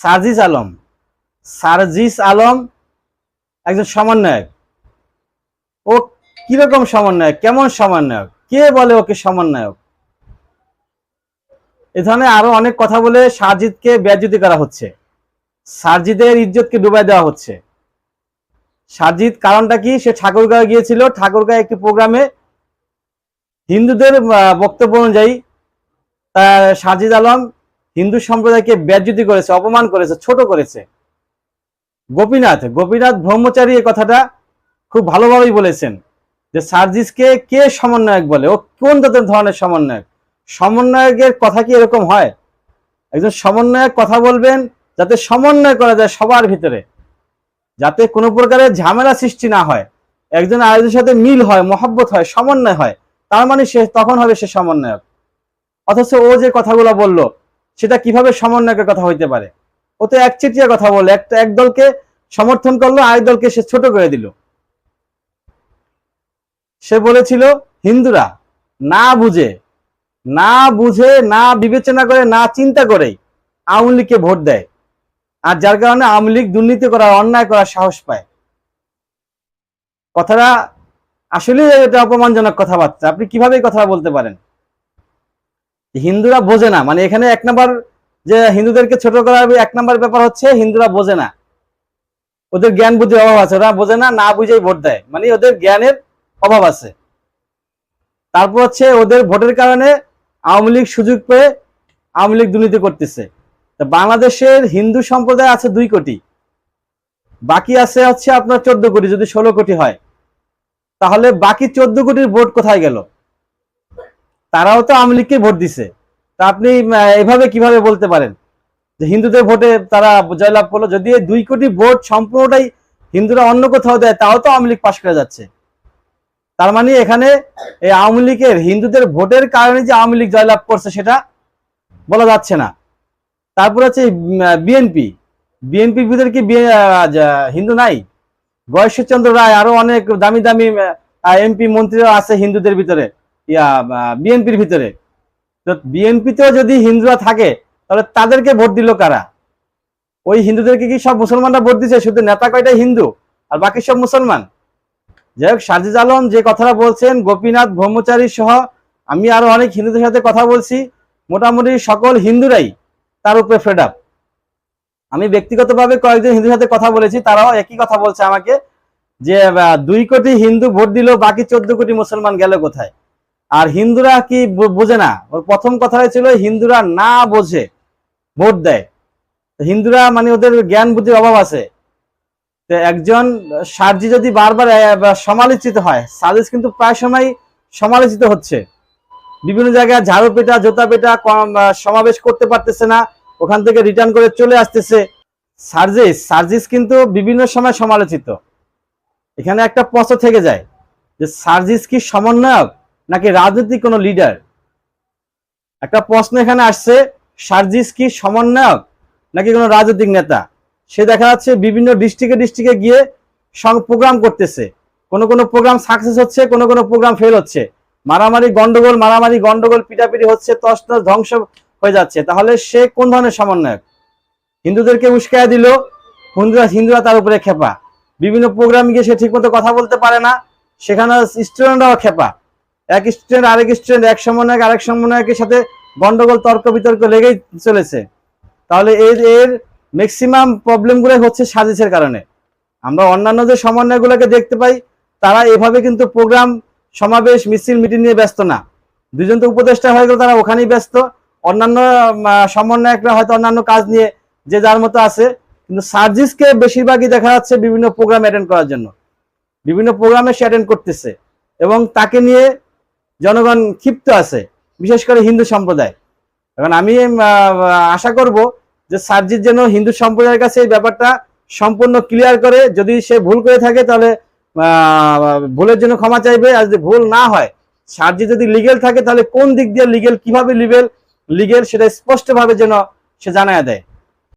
সার্জিস আলম। সার্জিস আলম একজন সমন্বয়ক। ও কীরকম সমন্বয়ক? কেমন সমন্বয়ক? কে বলে ওকে সমন্বয়ক? এ ধরনের আরও অনেক কথা বলে সাজিদকে ব্যাজ্যুতি করা হচ্ছে। সাজিদের ইজ্জতকে ডুবাই দেওয়া হচ্ছে। সাজিদ কারণটা কি? সে ঠাকুরগাঁও গিয়েছিল। ঠাকুরগাঁও একটি প্রোগ্রামে হিন্দুদের বক্তব্য অনুযায়ী সাজিদ আলম হিন্দু সম্প্রদায়কে ব্যাজ্যুতি করেছে, অপমান করেছে, ছোট করেছে। গোপীনাথ গোপীনাথ ব্রহ্মচারী এই কথাটা খুব ভালোভাবেই বলেছেন যে সার্জিসকে কে সমন্বয়ক বলে? ও কোন তাদের ধরনের সমন্বয়ক? সমন্বয়কের কথা কি এরকম হয়? একজন সমন্বয়ক কথা বলবেন যাতে সমন্বয় করা যায় সবার ভিতরে, যাতে কোনো প্রকারের ঝামেলা সৃষ্টি না হয়। একজন আরেকজনের সাথে মিল হয়, মহব্বত হয়, সমন্বয় হয়, তার মানে সে, তখন হবে সে সমন্বয়ক। অথচ ও যে কথাগুলো বলল সেটা কীভাবে সমন্বয়কের কথা হইতে পারে? ও তো একচেটিয়া কথা বলে একটা এক দলকে সমর্থন করল, আরেক দলকে সে ছোট করে দিল। সে বলেছিল, হিন্দুরা, না বুঝে না বুঝে, না বিবেচনা করে, না চিন্তা করেই আওয়ামী লীগকে ভোট দেয়। আর যার কারণে আওয়ামী লীগ দুর্নীতি করার, অন্যায় করার সাহস পায়। কথাটা আসলে এটা অপমানজনক কথাবার্তা। আপনি কীভাবে কথা বলতে পারেন? হিন্দুরা বোঝে না মানে এখানে এক নম্বর যে হিন্দুদেরকে ছোট করার এক নম্বর ব্যাপার হচ্ছে হিন্দুরা বোঝে না। ওদের জ্ঞান বুদ্ধির অভাব আছে, ওরা বোঝে না না বুঝেই ভোট দেয়। মানে ওদের জ্ঞানের অভাব আছে। তারপর হচ্ছে ওদের ভোটের কারণে আওয়ামী লীগ সুযোগ পেয়ে আওয়ামী লীগ দুর্নীতি করতেছে। তা বাংলাদেশের হিন্দু সম্প্রদায় আছে দুই কোটি। বাকি আছে হচ্ছে আপনার চোদ্দ কোটি, যদি ষোলো কোটি হয়। তাহলে বাকি চোদ্দ কোটির ভোট কোথায় গেল? তারাও তো আওয়ামী লীগকে ভোট দিছে। তা আপনি এভাবে কীভাবে বলতে পারেন? যে হিন্দুদের ভোটে তারা জয়লাভ করল, যদি দুই কোটি ভোট সম্পূর্ণটাই হিন্দুরা অন্য কোথাও দেয়, তাও তো আওয়ামী লীগ পাশ করে যাচ্ছে। তার মানে এখানে এই আওয়ামী লীগের হিন্দুদের ভোটের কারণে যে আওয়ামী লীগ জয়লাভ করছে, সেটা বলা যাচ্ছে না। তারপর হচ্ছে বিএনপি। বিএনপির ভিতরে কি হিন্দু নাই? গয়েশ্বরচন্দ্র রায়, আরও অনেক দামি দামি এমপি মন্ত্রীরা আছে হিন্দুদের ভিতরে। ইয়া বিএনপির ভিতরে। তো বিএনপিতেও যদি হিন্দুরা থাকে, তাহলে তাদেরকে ভোট দিল কারা? ওই হিন্দুদেরকে কি সব মুসলমানরা ভোট দিছে? শুধু নেতা কয়টাই হিন্দু, আর বাকি সব মুসলমান? যাই হোক সাজিদ আলম যে কথাটা বলছেন, গোপীনাথ ব্রহ্মচারী সহ আমি আরও অনেক হিন্দুদের সাথে কথা বলছি, মোটামুটি সকল হিন্দুরাই তার উপরে ফেড আপ আমি ব্যক্তিগতভাবে কয়েকজন হিন্দুর সাথে কথা বলেছি, তারাও একই কথা বলছে আমাকে, যে দুই কোটি হিন্দু ভোট দিল, বাকি চোদ্দ কোটি মুসলমান গেল কোথায়? আর হিন্দুরা কি বোঝে না? ওর প্রথম কথাই ছিল, হিন্দুরা না বোঝে, ভোট দেয়। হিন্দুরা মানে ওদের জ্ঞান বুদ্ধির অভাব আছে। তো একজন সার্জি যদি বারবার সমালোচিত হয় সাজিস কিন্তু প্রায় সময় সমালোচিত হচ্ছে। বিভিন্ন জায়গায় ঝাড়ু পেটা, জোতা পেটা সমাবেশ করতে পারতেছে না, ওখান থেকে রিটার্ন করে চলে আসতেছে। সার্জিস সার্জিস কিন্তু বিভিন্ন সময় সমালোচিত। এখানে একটা প্রশ্ন থেকে যায় যে সার্জিস কি সমন্বয়ক? নাকি রাজনৈতিক কোনো লিডার একটা প্রশ্ন এখানে আসছে, সার্জিস কি সমন্বয়ক নাকি কোনো রাজনৈতিক নেতা? সে দেখা যাচ্ছে বিভিন্ন ডিস্ট্রিক্টে ডিস্ট্রিক্টে গিয়ে সং প্রোগ্রাম করতেছে। কোনো কোনো প্রোগ্রাম সাকসেস হচ্ছে, কোনো কোনো প্রোগ্রাম ফেল হচ্ছে। মারামারি গন্ডগোল মারামারি গন্ডগোল, পিটাপিটি হচ্ছে তস ধ্বংস হয়ে যাচ্ছে। তাহলে সে কোন ধরনের সমন্বয়ক? হিন্দুদেরকে উস্কায় দিল, হিন্দুরা হিন্দুরা তার উপরে খেপা। বিভিন্ন প্রোগ্রাম গিয়ে সে ঠিকমতো কথা বলতে পারে না, সেখানে স্টুডেন্টরাও খেপা। এক স্টুডেন্ট আরেক স্টুডেন্ট এক সমন্বয়ক, আরেক সমন্বয়কের সাথে গন্ডগোল, তর্ক বিতর্ক লেগেই চলেছে। তাহলে এর এর ম্যাক্সিমাম প্রবলেমগুলো হচ্ছে সাজিসের কারণে। আমরা অন্যান্য যে সমন্বয়গুলোকে দেখতে পাই, তারা এভাবে কিন্তু প্রোগ্রাম সমাবেশ, মিছিল, মিটিং নিয়ে ব্যস্ত না। দুজন তো উপদেষ্টা হয়ে গেল, তারা ওখানেই ব্যস্ত। অন্যান্য সমন্বয়করা হয়তো অন্যান্য কাজ নিয়ে যে যার মতো আছে, কিন্তু সার্জিসকে বেশিরভাগই দেখা যাচ্ছে বিভিন্ন প্রোগ্রাম অ্যাটেন্ড করার জন্য। বিভিন্ন প্রোগ্রামে সে অ্যাটেন্ড করতেছে। এবং তাকে নিয়ে জনগণ ক্ষিপ্ত আছে, বিশেষ করে হিন্দু সম্প্রদায়। এখন আমি আশা করব যে সার্জিস যেন হিন্দু সম্প্রদায়ের কাছে এই ব্যাপারটা সম্পূর্ণ ক্লিয়ার করে, যদি সে ভুল করে থাকে তাহলে ভুলের জন্য ক্ষমা চাইবে, আর যদি ভুল না হয় সার্জি যদি লিগেল থাকে তাহলে কোন দিক দিয়ে লিগেল কীভাবে লিগেল লিগেল সেটা স্পষ্টভাবে যেন সে জানায় দেয়।